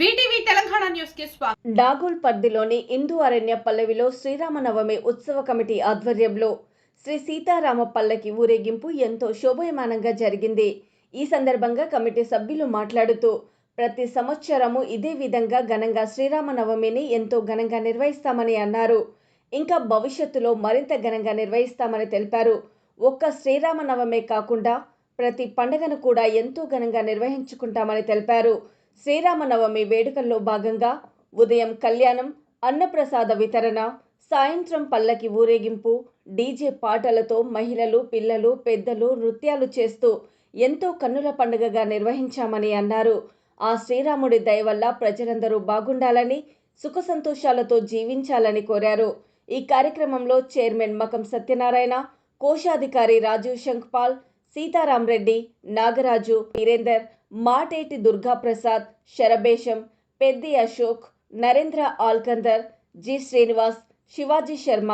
డాగుల్ తెలంగాణ న్యూస్కి స్వాగతం. డాగోల్ పరిధిలోని ఇందు అరణ్య పల్లవిలో శ్రీరామనవమి ఉత్సవ కమిటీ ఆధ్వర్యంలో శ్రీ సీతారామ పల్లకి ఊరేగింపు ఎంతో శోభయమానంగా జరిగింది. ఈ సందర్భంగా కమిటీ సభ్యులు మాట్లాడుతూ ప్రతి సంవత్సరము ఇదే విధంగా ఘనంగా శ్రీరామనవమిని ఎంతో ఘనంగా నిర్వహిస్తామని అన్నారు. ఇంకా భవిష్యత్తులో మరింత ఘనంగా నిర్వహిస్తామని తెలిపారు. ఒక్క శ్రీరామనవమే కాకుండా ప్రతి పండుగను కూడా ఎంతో ఘనంగా నిర్వహించుకుంటామని తెలిపారు. శ్రీరామనవమి వేడుకల్లో భాగంగా ఉదయం కళ్యాణం అన్నప్రసాద వితరణ సాయంత్రం పల్లకి ఊరేగింపు డీజే పాటలతో మహిళలు పిల్లలు పెద్దలు నృత్యాలు చేస్తూ ఎంతో కన్నుల పండుగగా నిర్వహించామని అన్నారు. ఆ శ్రీరాముడి దయ వల్ల ప్రజలందరూ బాగుండాలని సుఖ సంతోషాలతో జీవించాలని కోరారు. ఈ కార్యక్రమంలో చైర్మన్ మకం సత్యనారాయణ కోశాధికారి రాజీవ్ శంఖ్పాల్ సీతారాం రెడ్డి నాగరాజు వీరేందర్ మాటేటి దుర్గాప్రసాద్ శరభేషం పెద్ది అశోక్ నరేంద్ర ఆల్కందర్ జి శ్రీనివాస్ శివాజీ శర్మ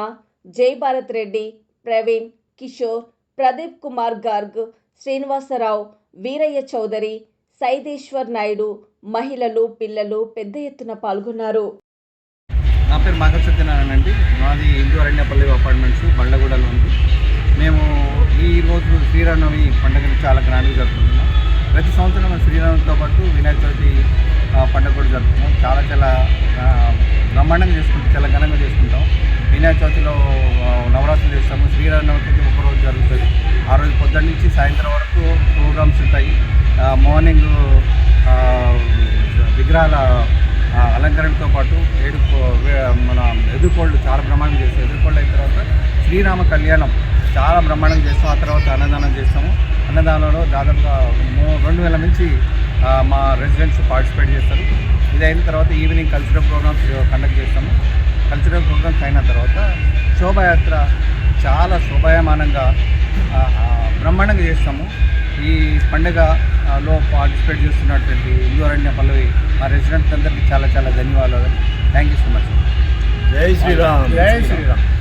జయభారత్ రెడ్డి ప్రవీణ్ కిషోర్ ప్రదీప్ కుమార్ గార్గ్ శ్రీనివాసరావు వీరయ్య చౌదరి సైదేశ్వర్ నాయుడు మహిళలు పిల్లలు పెద్ద ఎత్తున పాల్గొన్నారు. నా పేరు మాధవ సత్యనారాయణ అండి. మాది హిందూ అరణ్యపల్లి అపార్ట్మెంట్స్ బండ్లగూడలో ఉంది మేము ఈరోజు రోజు శ్రీరామనవమి పండుగను చాలా గ్రాండ్గా జరుపుకుంటున్నాం. సంవత్సరం పాటు వినాయక చవితి పండుగ కూడా జరుపుకుంటాం. చాలా చాలా బ్రహ్మాండంగా చేసుకుంటాం. చాలా ఘనంగా చేసుకుంటాం. వినాయక చవితిలో నవరాత్రులు చేస్తాము. శ్రీరామనవమికి ఒక రోజు జరుగుతుంది. ఆ రోజు పొద్దున్న నుంచి సాయంత్రం వరకు ప్రోగ్రామ్స్ ఉంటాయి. మార్నింగ్ విగ్రహాల అలంకరణతో పాటు ఏడు వే- మన ఎదుర్కోళ్ళు చాలా బ్రహ్మాండంగా చేస్తాం ఎదుర్కోళ్ళు అయిన తర్వాత శ్రీరామ కళ్యాణం. చాలా బ్రహ్మాండంగా చేస్తాం. ఆ తర్వాత అన్నదానం చేస్తాము. అన్నదానంలో దాదాపుగా మూ- రెండు వేల నుంచి మా రెసిడెంట్స్ పార్టిసిపేట్ చేస్తారు. ఇది అయిన తర్వాత ఈవినింగ్ కల్చరల్ ప్రోగ్రామ్స్ కండక్ట్ చేస్తాము. కల్చరల్ ప్రోగ్రామ్స్ అయిన తర్వాత శోభాయాత్ర చాలా శోభాయమానంగా బ్రహ్మాండంగా చేస్తాము. ఈ పండుగలో పార్టిసిపేట్ చేస్తున్నటువంటి హిందూ అరణ్య పల్లవి మా రెసిడెంట్స్ అందరికీ చాలా చాలా ధన్యవాదాలు. థ్యాంక్ యూ సో మచ్ జై శ్రీరామ్. జై శ్రీరామ్.